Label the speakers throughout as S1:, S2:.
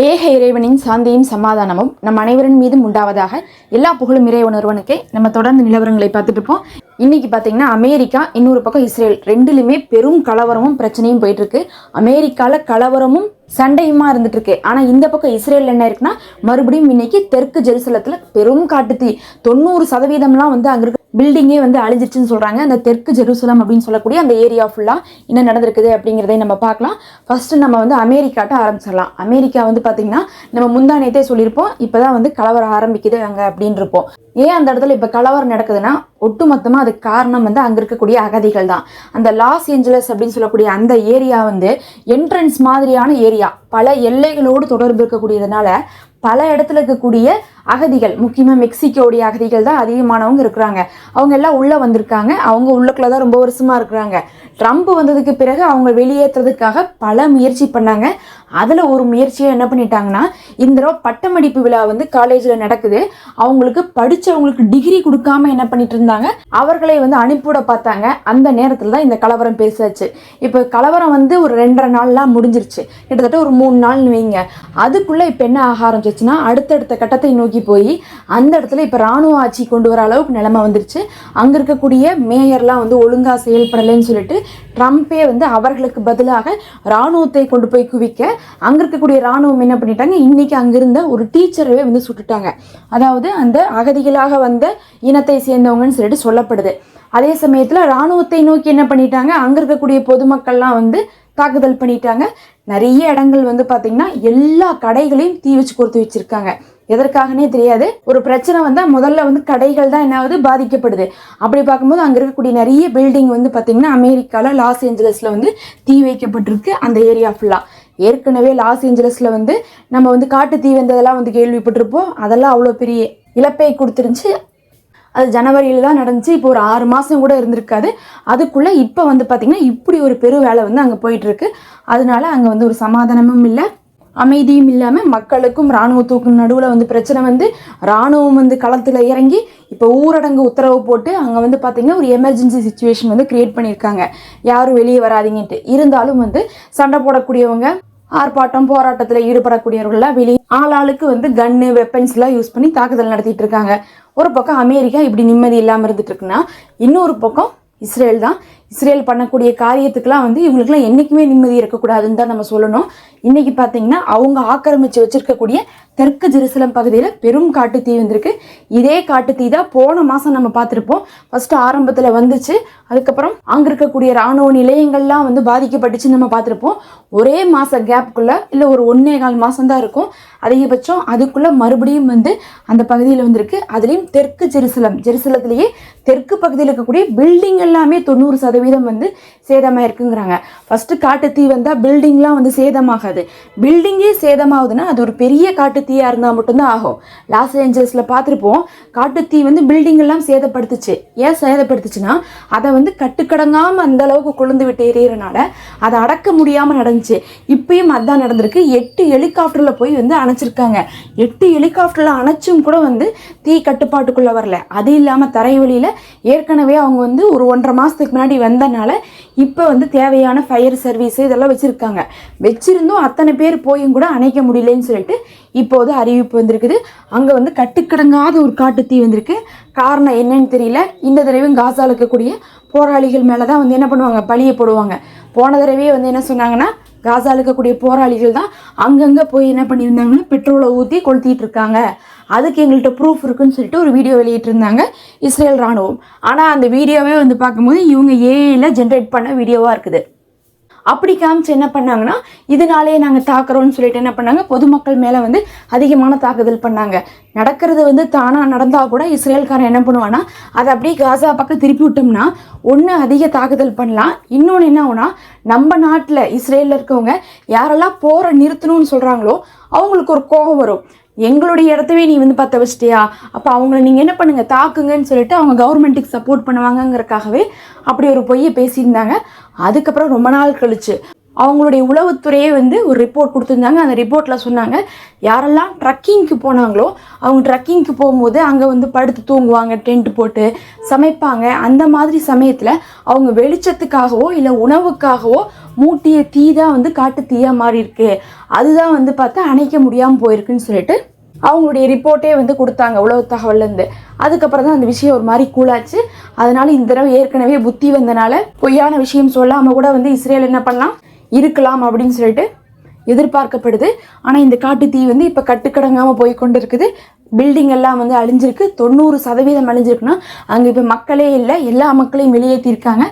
S1: ஏக இறைவனின் சாந்தியும் சமாதானமும் நம் அனைவரின் மீதும் உண்டாவதாக எல்லா புகழும் இறைவன் ஒருவனுக்கே. நம்ம தொடர்ந்து நிலவரங்களை பார்த்துட்டு இருப்போம். இன்னைக்கு பார்த்தீங்கன்னா அமெரிக்கா இன்னொரு பக்கம் இஸ்ரேல் ரெண்டுலையுமே பெரும் கலவரமும் பிரச்சனையும் போயிட்டுருக்கு. அமெரிக்காவில் கலவரமும் சண்டையுமா இருந்துட்டுருக்கு. ஆனால் இந்த பக்கம் இஸ்ரேல் என்ன இருக்குன்னா மறுபடியும் இன்னைக்கு தெற்கு ஜெருசலத்தில் பெரும் காட்டுத்தீ. தொண்ணூறு சதவீதம்லாம் வந்து அங்கே இருக்க பில்டிங்கே வந்து அழிஞ்சிருச்சுன்னு சொல்கிறாங்க அந்த தெற்கு ஜெருசலம் அப்படின்னு சொல்லக்கூடிய அந்த ஏரியா ஃபுல்லாக என்ன நடந்திருக்குது அப்படிங்கிறதை நம்ம பார்க்கலாம். ஃபஸ்ட்டு நம்ம வந்து அமெரிக்காட்ட ஆரம்பிச்சிடலாம். அமெரிக்கா வந்து பார்த்திங்கன்னா நம்ம முந்தானேத்தே சொல்லியிருப்போம். இப்போ தான் வந்து கலவரம் ஆரம்பிக்குது அங்கே அப்படின்ருப்போம் ஏன் அந்த இடத்துல இப்போ கலவரம் நடக்குதுன்னா ஒட்டுமொத்தமாக அதுக்கு காரணம் வந்து அங்கே இருக்கக்கூடிய அகதிகள் தான். அந்த லாஸ் ஏஞ்சலஸ் அப்படின்னு சொல்லக்கூடிய அந்த ஏரியா வந்து என்ட்ரன்ஸ் மாதிரியான ஏரியா. பல எல்லைகளோடு தொடர்பு இருக்கக்கூடியதுனால பல இடத்துல இருக்கக்கூடிய அகதிகள் முக்கியமாக மெக்சிகோடைய அகதிகள் தான் அதிகமானவங்க இருக்கிறாங்க. அவங்க எல்லாம் உள்ளே வந்திருக்காங்க. அவங்க உள்ளக்குள்ளே தான் ரொம்ப வருஷமாக இருக்கிறாங்க. ட்ரம்ப் வந்ததுக்கு பிறகு அவங்க வெளியேற்றுறதுக்காக பல முயற்சி பண்ணாங்க. அதில் ஒரு முயற்சியை என்ன பண்ணிட்டாங்கன்னா இந்த தடவை பட்டமடிப்பு விழா வந்து காலேஜில் நடக்குது. அவங்களுக்கு படித்தவங்களுக்கு டிகிரி கொடுக்காம என்ன பண்ணிட்டு இருந்தாங்க? அவர்களை வந்து அனுப்பிவிட பார்த்தாங்க. அந்த நேரத்தில் தான் இந்த கலவரம் பெருசாச்சு. இப்போ கலவரம் வந்து ஒரு ரெண்டரை நாள்லாம் முடிஞ்சிருச்சு. கிட்டத்தட்ட ஒரு மூணு நாள்னு வைங்க. அதுக்குள்ளே இப்போ என்ன ஆக ஆரம்பிச்சிச்சுன்னா அடுத்தடுத்த கட்டத்தை நோக்கி போய் அந்த இடத்துல இப்போ ராணுவ ஆட்சி கொண்டு வர அளவுக்கு நிலைமை வந்துருச்சு. அங்கே இருக்கக்கூடிய மேயர்லாம் வந்து ஒழுங்காக செயல்படலைன்னு சொல்லிட்டு ட்ரம்ப்பே வந்து அவர்களுக்கு பதிலாக ராணுவத்தை கொண்டு போய் குவிக்க அங்கே இருக்கக்கூடிய ராணுவம் என்ன பண்ணிட்டாங்க? இன்னைக்கு அங்கிருந்த ஒரு டீச்சரவே வந்து சுட்டுட்டாங்க. அதாவது அந்த அகதிகளாக வந்த இனத்தை சேர்ந்தவங்கன்னு சொல்லிட்டு சொல்லப்படுது. அதே சமயத்தில் ராணுவத்தை நோக்கி என்ன பண்ணிட்டாங்க? அங்கே இருக்கக்கூடிய பொதுமக்கள்லாம் வந்து தாக்குதல் பண்ணிட்டாங்க. நிறைய இடங்கள் வந்து பார்த்தீங்கன்னா எல்லா கடைகளையும் தீ வச்சு கொடுத்து வச்சிருக்காங்க. எதற்காகனே தெரியாது. ஒரு பிரச்சனை வந்தால் முதல்ல வந்து கடைகள் தான் என்னாவது பாதிக்கப்படுது. அப்படி பார்க்கும்போது அங்கே இருக்கக்கூடிய நிறைய பில்டிங் வந்து பார்த்தீங்கன்னா அமெரிக்காவில் லாஸ் ஏஞ்சலஸில் வந்து தீ வைக்கப்பட்டிருக்கு அந்த ஏரியா ஃபுல்லாக ஏற்கனவே லாஸ் ஏஞ்சலஸில் வந்து நம்ம வந்து காட்டு தீ வந்ததெல்லாம் வந்து கேள்விப்பட்டிருப்போம். அதெல்லாம் அவ்வளோ பெரிய இழப்பை கொடுத்துருந்துச்சு. அது ஜனவரியில் தான் நடந்துச்சு. இப்போ ஒரு ஆறு மாதம் கூட இருந்திருக்காது. அதுக்குள்ளே இப்போ வந்து பார்த்திங்கன்னா இப்படி ஒரு பெரு வேலை வந்து அங்கே போயிட்டுருக்கு. அதனால அங்கே வந்து ஒரு சமாதானமும் இல்லை அமைதியும் இல்லாமல் மக்களுக்கும் இராணுவத்துக்கும் நடுவில் வந்து பிரச்சனை வந்து இராணுவம் வந்து களத்தில் இறங்கி இப்போ ஊரடங்கு உத்தரவு போட்டு அங்கே வந்து பார்த்திங்கன்னா ஒரு எமர்ஜென்சி சுச்சுவேஷன் வந்து க்ரியேட் பண்ணியிருக்காங்க. யாரும் வெளியே வராதீங்கன்ட்டு. இருந்தாலும் வந்து சண்டை போடக்கூடியவங்க ஆர்ப்பாட்டம் போராட்டத்தில் ஈடுபடக்கூடியவர்கள்லாம் வெளியே ஆளாளுக்கு வந்து கன்னு வெப்பன்ஸ்லாம் யூஸ் பண்ணி தாக்குதல் நடத்திட்டு இருக்காங்க. ஒரு பக்கம் அமெரிக்கா இப்படி நிம்மதி இல்லாமல் இருந்துட்டு இருக்குன்னா இன்னொரு பக்கம் இஸ்ரேல் தான். இஸ்ரேல் பண்ணக்கூடிய காரியத்துக்கெலாம் வந்து இவங்களுக்குலாம் என்றைக்குமே நிம்மதி இருக்கக்கூடாதுன்னு தான் நம்ம சொல்லணும். இன்னைக்கு பார்த்தீங்கன்னா அவங்க ஆக்கிரமித்து வச்சுருக்கக்கூடிய தெற்கு ஜெருசலம் பகுதியில் பெரும் காட்டு தீ வந்திருக்கு. இதே காட்டு தீ தான் போன மாதம் நம்ம பார்த்துருப்போம். ஃபஸ்ட்டு ஆரம்பத்தில் வந்துச்சு. அதுக்கப்புறம் அங்கே இருக்கக்கூடிய இராணுவ நிலையங்கள்லாம் வந்து பாதிக்கப்பட்டுச்சு நம்ம பார்த்துருப்போம். ஒரே மாத கேப்புக்குள்ளே இல்லை ஒரு ஒன்றே கால் மாதம் தான் இருக்கும். அதிகபட்சம் அதுக்குள்ளே மறுபடியும் வந்து அந்த பகுதியில் வந்திருக்கு. அதுலேயும் தெற்கு ஜெருசலம். ஜெருசலத்திலேயே தெற்கு பகுதியில் இருக்கக்கூடிய பில்டிங் எல்லாமே தொண்ணூறு சதவீதம் வந்து சேதமாக இருக்குங்கிறாங்க ஃபஸ்ட்டு காட்டு தீ வந்தால் பில்டிங்லாம் வந்து சேதமாகாது. பில்டிங்கே சேதமாகுதுன்னா அது ஒரு பெரிய காட்டு தீயாக இருந்தால் மட்டும்தான் ஆகும். லாஸ் ஏஞ்சல்ஸில் பார்த்துருப்போம் காட்டு தீ வந்து பில்டிங் எல்லாம் சேதப்படுத்துச்சு. ஏன் சேதப்படுத்துச்சுன்னா அதை வந்து கட்டுக்கடங்காமல் அந்த அளவுக்கு கொழுந்து விட்டு எறியறனால அதை அடக்க முடியாமல் நடந்துச்சு. இப்பயும் அதான் நடந்திருக்கு. எட்டு ஹெலிகாப்டரில் போய் வந்து அணைச்சிருக்காங்க. எட்டு ஹெலிகாப்டரில் அணைச்சும் கூட வந்து தீ கட்டுப்பாட்டுக்குள்ளே வரல. அது இல்லாமல் தரை வழியில் ஏற்கனவே அவங்க வந்து ஒரு ஒன்றரை மாதத்துக்கு முன்னாடி வந்தனால இப்போ வந்து தேவையான ஃபயர் சர்வீஸ் இதெல்லாம் வச்சுருக்காங்க. வச்சிருந்தும் அத்தனை பேர் போயும் கூட அணைக்க முடியலன்னு சொல்லிட்டு இப்போ இப்போது அறிவிப்பு வந்திருக்குது. அங்கே வந்து கட்டுக்கடங்காத ஒரு காட்டு தீ வந்திருக்கு. காரணம் என்னன்னு தெரியல. இந்த தடவையும் காசால் இருக்கக்கூடிய போராளிகள் மேலே தான் வந்து என்ன பண்ணுவாங்க? பழிய போடுவாங்க. போன தடவையே வந்து என்ன சொன்னாங்கன்னா காசால இருக்கக்கூடிய போராளிகள் தான் அங்கங்கே போய் என்ன பண்ணியிருந்தாங்கன்னா பெட்ரோலை ஊற்றி கொளுத்திட்டு இருக்காங்க. அதுக்கு எங்கள்கிட்ட ப்ரூஃப் இருக்குன்னு சொல்லிட்டு ஒரு வீடியோ வெளியிட்டிருந்தாங்க இஸ்ரேல் ராணுவம். ஆனால் அந்த வீடியோவே வந்து பார்க்கும்போது இவங்க ஏஐயில் ஜென்ரேட் பண்ண வீடியோவாக இருக்குது. அப்படி காமிச்சு என்ன பண்ணாங்கன்னா இதனாலேயே நாங்கள் தாக்குறோம்னு சொல்லிட்டு என்ன பண்ணாங்க? பொதுமக்கள் மேலே வந்து அதிகமான தாக்குதல் பண்ணாங்க. நடக்கிறது வந்து தானாக நடந்தால் கூட இஸ்ரேல்காரன் என்ன பண்ணுவான்னா அதை அப்படியே காசா பக்கம் திருப்பி விட்டோம்னா ஒன்று அதிக தாக்குதல் பண்ணலாம். இன்னொன்று என்ன ஆகுனா நம்ம நாட்டில் இஸ்ரேலில் இருக்கவங்க யாரெல்லாம் போரை நிறுத்தணும்னு சொல்கிறாங்களோ அவங்களுக்கு ஒரு கோபம் வரும். எங்களுடைய இடத்தவே நீ வந்து பற்ற வச்சிட்டியா? அப்போ அவங்கள நீங்கள் என்ன பண்ணுங்க? தாக்குங்கன்னு சொல்லிட்டு அவங்க கவர்மெண்ட்டுக்கு சப்போர்ட் பண்ணுவாங்கங்கிறக்காகவே அப்படி ஒரு பொய்யை பேசியிருந்தாங்க. அதுக்கப்புறம் ரொம்ப நாள் கழிச்சு. அவங்களுடைய உளவுத்துறையே வந்து ஒரு ரிப்போர்ட் கொடுத்துருந்தாங்க. அந்த ரிப்போர்ட்டில் சொன்னாங்க யாரெல்லாம் ட்ரக்கிங்க்கு போனாங்களோ அவங்க ட்ரக்கிங்க்கு போகும்போது அங்கே வந்து படுத்து தூங்குவாங்க டென்ட் போட்டு சமைப்பாங்க. அந்த மாதிரி சமயத்தில் அவங்க வெளிச்சத்துக்காகவோ இல்லை உணவுக்காகவோ மூட்டிய தீ தான் வந்து காட்டு தீயாக மாறி இருக்கு. அதுதான் வந்து பார்த்தா அணைக்க முடியாமல் போயிருக்குன்னு சொல்லிட்டு அவங்களுடைய ரிப்போர்ட்டே வந்து கொடுத்தாங்க உளவு தகவல்லேருந்து. அதுக்கப்புறம் தான் அந்த விஷயம் ஒரு மாதிரி கூலாச்சு அதனால இந்த தடவை ஏற்கனவே புத்தி வந்தனால பொய்யான விஷயம் சொல்லாமல் கூட வந்து இஸ்ரேல் என்ன பண்ணலாம்? இருக்கலாம் அப்படின்னு சொல்லிட்டு எதிர்பார்க்கப்படுது. ஆனால் இந்த காட்டு தீ வந்து இப்போ கட்டுக்கடங்காமல் போய் கொண்டு இருக்குது பில்டிங் எல்லாம் வந்து அழிஞ்சிருக்கு. தொண்ணூறு சதவீதம் அழிஞ்சிருக்குன்னா அங்கே இப்போ மக்களே இல்லை எல்லா மக்களையும் வெளியேற்றிருக்காங்க.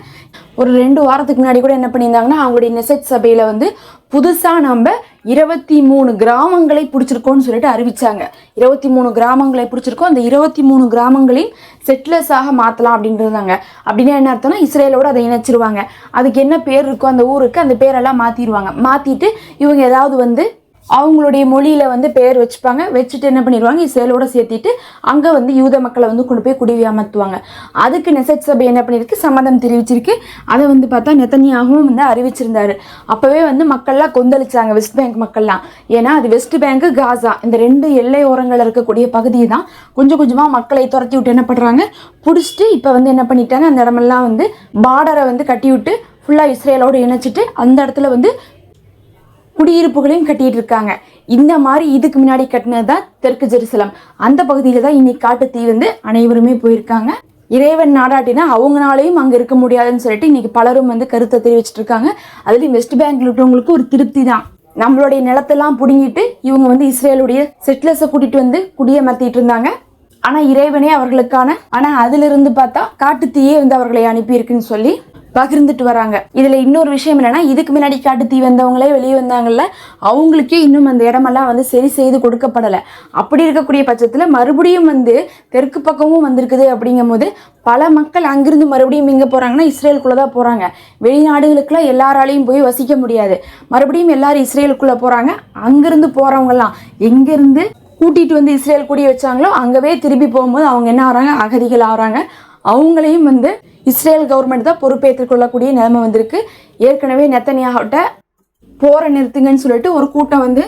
S1: ஒரு ரெண்டு வாரத்துக்கு முன்னாடி கூட என்ன பண்ணியிருந்தாங்கன்னா அவங்களுடைய நெசட் சபையில் வந்து புதுசாக நம்ம இருபத்தி மூணு கிராமங்களை பிடிச்சிருக்கோன்னு சொல்லிட்டு அறிவிச்சாங்க. இருபத்தி மூணு கிராமங்களை பிடிச்சிருக்கோம். அந்த இருபத்தி மூணு கிராமங்களையும் செட்டிலர்ஸாக மாற்றலாம் அப்படின்றாங்க அப்படின்னா என்ன அர்த்தம்னா இஸ்ரேலோட அதை இணைச்சிருவாங்க. அதுக்கு என்ன பேர் இருக்கோ அந்த ஊருக்கு அந்த பேரெல்லாம் மாற்றிடுவாங்க மாற்றிட்டு இவங்க ஏதாவது வந்து அவங்களுடைய மொழியில் வந்து பெயர் வச்சுப்பாங்க. வச்சுட்டு என்ன பண்ணிடுவாங்க? இஸ்ரேலோடு சேர்த்திட்டு அங்கே வந்து யூத மக்களை வந்து கொண்டு போய் குடிவி அமர்த்துவாங்க. அதுக்கு நெசட் சபை என்ன பண்ணியிருக்கு? சம்மதம் தெரிவிச்சிருக்கு. அதை வந்து பார்த்தா நெத்தனியாகவும் வந்து அறிவிச்சிருந்தார். அப்போவே வந்து மக்கள்லாம் கொந்தளிச்சாங்க. வெஸ்ட் பேங்க் மக்கள்லாம். ஏன்னா அது வெஸ்ட் பேங்க்கு காசா. இந்த ரெண்டு எல்லை ஓரங்களில் இருக்கக்கூடிய பகுதியை தான். கொஞ்சம் கொஞ்சமாக மக்களை துரத்தி விட்டு என்ன பண்ணுறாங்க பிடிச்சிட்டு இப்போ வந்து என்ன பண்ணிட்டாங்க? அந்த இடமெல்லாம் வந்து பார்டரை வந்து கட்டி விட்டு ஃபுல்லாக இஸ்ரேலோடு இணைச்சிட்டு அந்த இடத்துல வந்து குடியிருப்புகளையும் கட்டிட்டு இருக்காங்க இந்த மாதிரி இதுக்கு முன்னாடி கட்டினது தான் தெற்கு ஜெருசலம். அந்த பகுதியில் தான் இன்னைக்கு காட்டு தீ வந்து அனைவருமே போயிருக்காங்க. இறைவன் நாடாட்டினா அவங்களாலையும் அங்கே இருக்க முடியாதுன்னு சொல்லிட்டு இன்னைக்கு பலரும் வந்து கருத்தை தெரிவிச்சிட்டு இருக்காங்க அதுலேயும் வெஸ்ட் பேங்க்ல இருக்கிறவங்களுக்கு ஒரு திருப்தி தான். நம்மளுடைய நிலத்தெல்லாம் பிடுங்கிட்டு இவங்க வந்து இஸ்ரேலுடைய செட்டிலர்ஸை கூட்டிட்டு வந்து குடியமர்த்திட்டு இருந்தாங்க. ஆனால் இறைவனே அவர்களுக்கான ஆனால் அதிலிருந்து பார்த்தா காட்டு தீயே வந்து அவர்களை அனுப்பியிருக்குன்னு சொல்லி பகிர்ந்துட்டு வராங்க. இதுல இன்னொரு விஷயம் என்னன்னா இதுக்கு முன்னாடி காட்டு தீ வந்தவங்களே வெளியே வந்தாங்கல்ல அவங்களுக்கே இன்னும் அந்த இடமெல்லாம் வந்து சரி செய்து கொடுக்கப்படலை. அப்படி இருக்கக்கூடிய பட்சத்தில் மறுபடியும் வந்து தெற்கு பக்கமும் வந்திருக்குது அப்படிங்கும் போது பல மக்கள் அங்கிருந்து மறுபடியும் இங்கே போகிறாங்கன்னா இஸ்ரேலுக்குள்ளே தான் போகிறாங்க வெளிநாடுகளுக்குலாம் எல்லாராலையும் போய் வசிக்க முடியாது. மறுபடியும் எல்லாரும் இஸ்ரேலுக்குள்ளே போகிறாங்க அங்கிருந்து போகிறவங்கலாம் எங்கேருந்து கூட்டிகிட்டு வந்து இஸ்ரேல் கூடிய வச்சாங்களோ அங்கவே திரும்பி போகும்போது அவங்க என்ன ஆகிறாங்க? அகதிகள் ஆகிறாங்க. அவங்களையும் வந்து இஸ்ரேல் கவர்மெண்ட் தான் பொறுப்பேற்றுக் கொள்ளக்கூடிய நிலைமை வந்திருக்கு. ஏற்கனவே நெத்தனியாகிட்ட போரை நிறுத்துங்கன்னு சொல்லிட்டு ஒரு கூட்டம் வந்து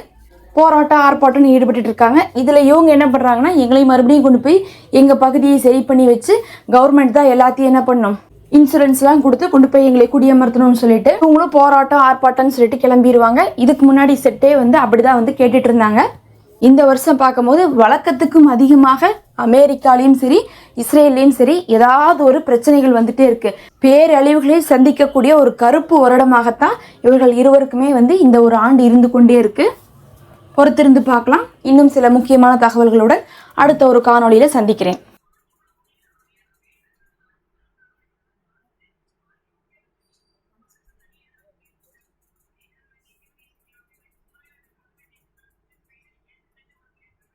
S1: போராட்டம் ஆர்ப்பாட்டம்னு ஈடுபட்டு இருக்காங்க. இதில் இவங்க என்ன பண்ணுறாங்கன்னா எங்களையும் மறுபடியும் கொண்டு போய் எங்கள் பகுதியை சரி பண்ணி வச்சு கவர்மெண்ட் தான் எல்லாத்தையும் என்ன பண்ணும்? இன்சூரன்ஸ்லாம் கொடுத்து கொண்டு போய் எங்களை குடியமர்த்தணும்னு சொல்லிட்டு இவங்களும் போராட்டம் ஆர்ப்பாட்டம்னு சொல்லிட்டு கிளம்பிடுவாங்க இதுக்கு முன்னாடி செட்டே வந்து அப்படிதான் வந்து கேட்டுட்டு இருந்தாங்க. இந்த வருஷம் பார்க்கும்போது வழக்கத்துக்கும் அதிகமாக அமெரிக்காலையும் சரி இஸ்ரேல்லையும் சரி ஏதாவது ஒரு பிரச்சனைகள் வந்துட்டே இருக்கு. பேரழிவுகளை சந்திக்கக்கூடிய ஒரு கருப்பு வருடமாகத்தான் இவர்கள் இருவருக்குமே வந்து இந்த ஒரு ஆண்டு இருந்து கொண்டே இருக்கு. பொறுத்திருந்து பார்க்கலாம். இன்னும் சில முக்கியமான தகவல்களுடன் அடுத்த ஒரு காணொளியில் சந்திக்கிறேன்.